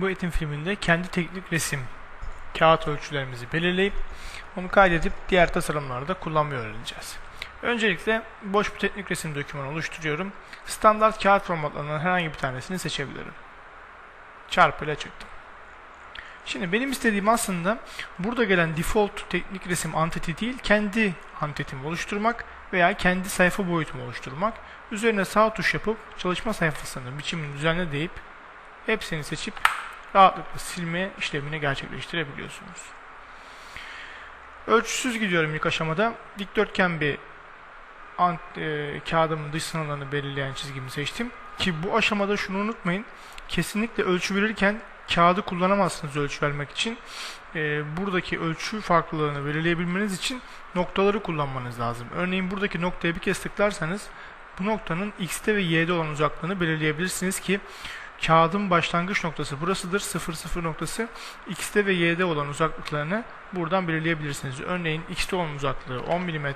bu eğitim filminde kendi teknik resim kağıt ölçülerimizi belirleyip onu kaydedip diğer tasarımlarda kullanmayı öğreneceğiz. Öncelikle boş bir teknik resim dokümanı oluşturuyorum. Standart kağıt formatlarından herhangi bir tanesini seçebilirim. Çarpı ile çıktım. Şimdi benim istediğim aslında burada gelen default teknik resim entity değil, kendi entitimi oluşturmak veya kendi sayfa boyutumu oluşturmak. Üzerine sağ tuş yapıp çalışma sayfasının biçimini düzenle deyip hepsini seçip rahatlıkla silme işlemini gerçekleştirebiliyorsunuz. Ölçüsüz gidiyorum ilk aşamada. Dikdörtgen bir ant, e, kağıdımın dış sınırlarını belirleyen çizgimi seçtim. Ki bu aşamada şunu unutmayın. Kesinlikle ölçü verirken kağıdı kullanamazsınız ölçü vermek için. E, buradaki ölçü farklılığını belirleyebilmeniz için noktaları kullanmanız lazım. Örneğin buradaki noktaya bir kez tıklarsanız bu noktanın x'te ve y'de olan uzaklığını belirleyebilirsiniz ki kağıdın başlangıç noktası burasıdır. 00 noktası x'te ve y'de olan uzaklıklarını buradan belirleyebilirsiniz. Örneğin x'te olan uzaklığı 10 mm,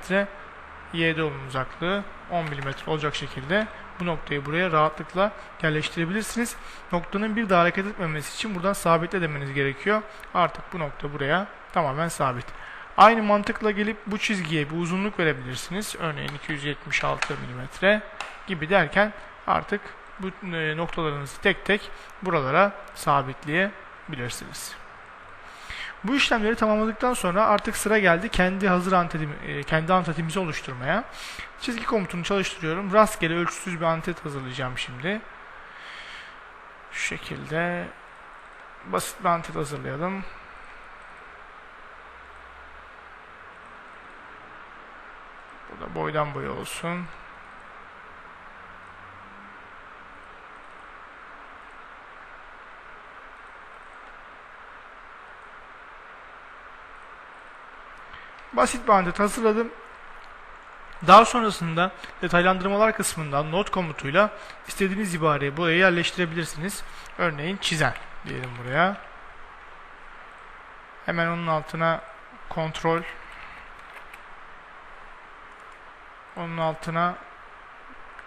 y'de olan uzaklığı 10 mm olacak şekilde bu noktayı buraya rahatlıkla yerleştirebilirsiniz. Noktanın bir daha hareket etmemesi için buradan sabitle demeniz gerekiyor. Artık bu nokta buraya tamamen sabit. Aynı mantıkla gelip bu çizgiye bir uzunluk verebilirsiniz. Örneğin 276 mm gibi derken artık bu e, noktalarınızı tek tek buralara sabitleyebilirsiniz. Bu işlemleri tamamladıktan sonra artık sıra geldi kendi hazır antetimi, e, kendi antetimizi oluşturmaya. Çizgi komutunu çalıştırıyorum. Rastgele ölçüsüz bir antet hazırlayacağım şimdi. Şu şekilde basit bir antet hazırlayalım. Burada boydan boya olsun. Basit bir anket hazırladım. Daha sonrasında detaylandırmalar kısmından not komutuyla istediğiniz ibareyi buraya yerleştirebilirsiniz. Örneğin çizen diyelim buraya. Hemen onun altına kontrol onun altına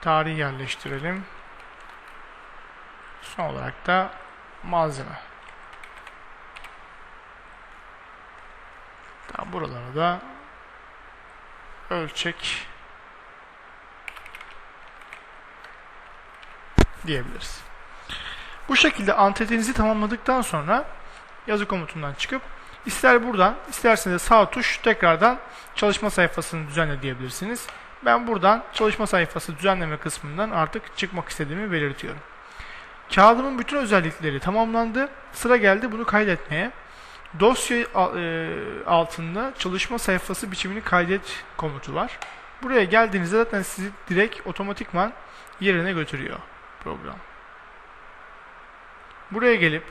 tarih yerleştirelim. Son olarak da malzeme. Tamam, buralara da ölçek diyebiliriz. Bu şekilde antetinizi tamamladıktan sonra yazı komutundan çıkıp ister buradan isterseniz sağ tuş tekrardan çalışma sayfasını düzenle diyebilirsiniz. Ben buradan çalışma sayfası düzenleme kısmından artık çıkmak istediğimi belirtiyorum. Kağıdımın bütün özellikleri tamamlandı. Sıra geldi bunu kaydetmeye. Dosya e, altında çalışma sayfası biçimini kaydet komutu var. Buraya geldiğinizde zaten sizi direkt otomatikman yerine götürüyor program. Buraya gelip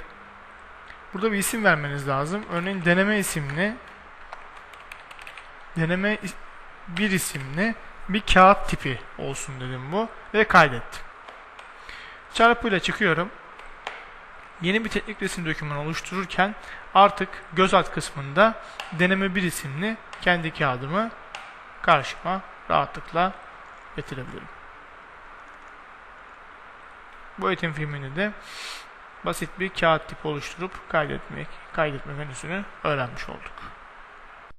burada bir isim vermeniz lazım. Örneğin deneme isimli deneme bir isimli bir kağıt tipi olsun dedim bu ve kaydettim. Çarpıyla çıkıyorum. Yeni bir teknik resim dokümanı oluştururken artık göz alt kısmında deneme bir isimli kendi kağıdımı karşıma rahatlıkla getirebilirim. Bu eğitim filmini de basit bir kağıt tipi oluşturup kaydetmek, kaydetme menüsünü öğrenmiş olduk.